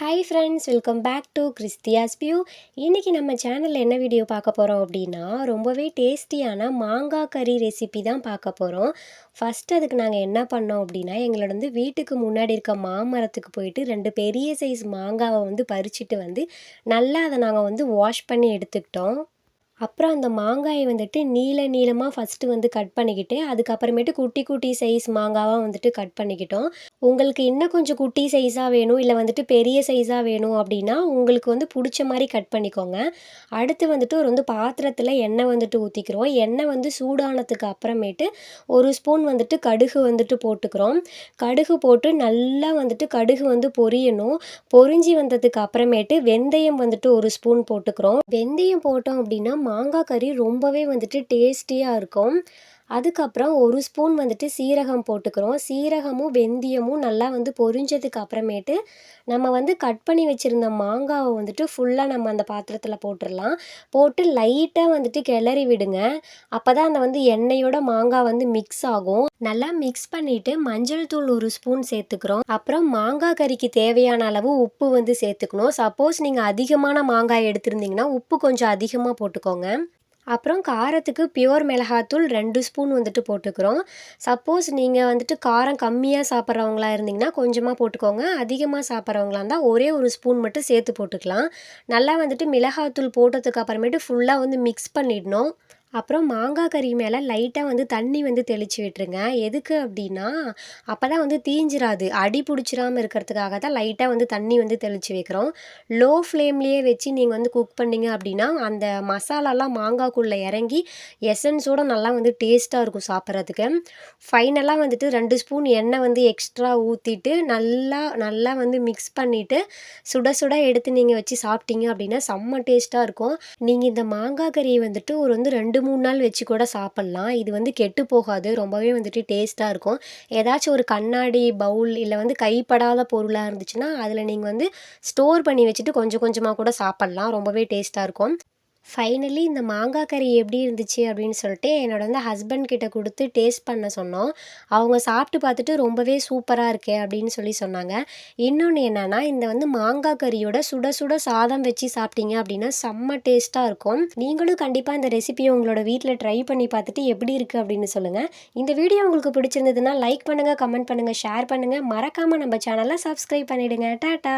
Hi friends welcome back to Christia's view இன்றைக்கி நம்ம சேனலில் என்ன வீடியோ பார்க்க போகிறோம் அப்படின்னா ரொம்பவே டேஸ்டியான மாங்காய் கறி ரெசிபி தான் பார்க்க போகிறோம் ஃபஸ்ட் அதுக்கு நாங்கள் என்ன பண்ணோம் அப்படின்னா எங்களோட வந்து வீட்டுக்கு முன்னாடி இருக்க மாமரத்துக்கு போயிட்டு ரெண்டு பெரிய சைஸ் மாங்காவை வந்து பறிச்சுட்டு வந்து நல்லா அதை நாங்கள் வந்து வாஷ் பண்ணி எடுத்துக்கிட்டோம். அப்புறம் அந்த மாங்காயை வந்துட்டு நீள நீளமாக ஃபஸ்ட்டு வந்து கட் பண்ணிக்கிட்டு அதுக்கப்புறமேட்டு குட்டி குட்டி சைஸ் மாங்காவாக வந்துட்டு கட் பண்ணிக்கிட்டோம். உங்களுக்கு இன்னும் கொஞ்சம் குட்டி சைஸாக வேணும் இல்லை வந்துட்டு பெரிய சைஸாக வேணும் அப்படின்னா உங்களுக்கு வந்து பிடிச்ச மாதிரி கட் பண்ணிக்கோங்க. அடுத்து வந்துட்டு ஒரு வந்து பாத்திரத்தில் எண்ணெய் வந்துட்டு ஊற்றிக்கிறோம் எண்ணெய் வந்து சூடானதுக்கு அப்புறமேட்டு ஒரு ஸ்பூன் வந்துட்டு கடுகு வந்துட்டு போட்டுக்கிறோம். கடுகு போட்டு நல்லா வந்துட்டு கடுகு வந்து பொரியணும். பொரிஞ்சி வந்ததுக்கு அப்புறமேட்டு வெந்தயம் வந்துட்டு ஒரு ஸ்பூன் போட்டுக்கிறோம். வெந்தயம் போட்டோம் அப்படின்னா மாங்காய் கறி ரொம்பவே வந்துட்டு டேஸ்டியாக இருக்கும். அதுக்கப்புறம் ஒரு ஸ்பூன் வந்துட்டு சீரகம் போட்டுக்கிறோம். சீரகமும் வெந்தயமும் நல்லா வந்து பொரிஞ்சதுக்கு அப்புறமேட்டு நம்ம வந்து கட் பண்ணி வச்சுருந்த மாங்காவை வந்துட்டு ஃபுல்லாக நம்ம அந்த பாத்திரத்தில் போட்டுடலாம் போட்டு லைட்டாக வந்துட்டு கிளறி விடுங்க. அப்போ தான் அந்த வந்து எண்ணெயோட மாங்காய் வந்து மிக்ஸ் ஆகும். நல்லா மிக்ஸ் பண்ணிவிட்டு மஞ்சள் தூள் ஒரு ஸ்பூன் சேர்த்துக்கிறோம். அப்புறம் மாங்காய் கறிக்கு தேவையான அளவு உப்பு வந்து சேர்த்துக்கணும். சப்போஸ் நீங்கள் அதிகமான மாங்காய் எடுத்திருந்தீங்கன்னா உப்பு கொஞ்சம் அதிகமாக போட்டுக்கோங்க. அப்புறம் காரத்துக்கு பியூர் மிளகாத்தூள் ரெண்டு ஸ்பூன் வந்துட்டு போட்டுக்கிறோம். சப்போஸ் நீங்கள் வந்துட்டு காரம் கம்மியாக சாப்பிட்றவங்களா இருந்தீங்கன்னா கொஞ்சமாக போட்டுக்கோங்க. அதிகமாக சாப்பிட்றவங்களா இருந்தால் ஒரே ஒரு ஸ்பூன் மட்டும் சேர்த்து போட்டுக்கலாம். நல்லா வந்துட்டு மிளகாத்தூள் போட்டதுக்கு அப்புறமேட்டு ஃபுல்லாக வந்து மிக்ஸ் பண்ணிடணும். அப்புறம் மாங்காய் கறி மேலே லைட்டாக வந்து தண்ணி வந்து தெளித்து விட்டுருங்க. எதுக்கு அப்படின்னா அப்போ தான் வந்து தீஞ்சிராது. அடி பிடிச்சிராமல் இருக்கிறதுக்காக தான் லைட்டாக வந்து தண்ணி வந்து தெளித்து வைக்கிறோம். லோ ஃப்ளேம்லேயே வச்சு நீங்கள் வந்து குக் பண்ணிங்க அப்படின்னா அந்த மசாலாலாம் மாங்காய்க்குள்ளே இறங்கி எசன்ஸோடு நல்லா வந்து டேஸ்ட்டாக இருக்கும் சாப்பிட்றதுக்கு. ஃபைனலாக வந்துட்டு ரெண்டு ஸ்பூன் எண்ணெய் வந்து எக்ஸ்ட்ரா ஊற்றிட்டு நல்லா நல்லா வந்து மிக்ஸ் பண்ணிவிட்டு சுட சுட எடுத்து நீங்கள் வச்சு சாப்பிட்டீங்க அப்படின்னா செம்ம டேஸ்ட்டாக இருக்கும். நீங்கள் இந்த மாங்காய் கறியை வந்துட்டு ஒரு வந்து ரெண்டு ரெண்டு மூணு நாள் வச்சு கூட சாப்பிட்லாம். இது வந்து கெட்டு போகாது. ரொம்பவே வந்துட்டு டேஸ்ட்டாக இருக்கும். ஏதாச்சும் ஒரு கண்ணாடி பவுல் இல்லை வந்து கைப்படாத பொருளாக இருந்துச்சுன்னா அதில் நீங்கள் வந்து ஸ்டோர் பண்ணி வச்சுட்டு கொஞ்சம் கொஞ்சமாக கூட சாப்பிட்லாம். ரொம்பவே டேஸ்ட்டாக இருக்கும். ஃபைனலி இந்த மாங்காய் கறி எப்படி இருந்துச்சு அப்படின்னு சொல்லிட்டு என்னோட வந்து ஹஸ்பண்ட் கிட்ட கொடுத்து டேஸ்ட் பண்ண சொன்னோம். அவங்க சாப்பிட்டு பார்த்துட்டு ரொம்பவே சூப்பராக இருக்கே அப்படின்னு சொல்லி சொன்னாங்க. இன்னொன்று என்னென்னா இந்த வந்து மாங்காய் கறியோட சுட சுட சாதம் வச்சு சாப்பிட்டீங்க அப்படின்னா செம்ம டேஸ்ட்டாக இருக்கும். நீங்களும் கண்டிப்பாக இந்த ரெசிபியை உங்களோட வீட்டில் ட்ரை பண்ணி பார்த்துட்டு எப்படி இருக்குது அப்படின்னு சொல்லுங்கள் இந்த வீடியோ உங்களுக்கு பிடிச்சிருந்ததுன்னா லைக் பண்ணுங்கள் கமெண்ட் பண்ணுங்கள் ஷேர் பண்ணுங்கள் மறக்காமல் நம்ம சேனலை சப்ஸ்கிரைப் பண்ணிவிடுங்க டாட்டா!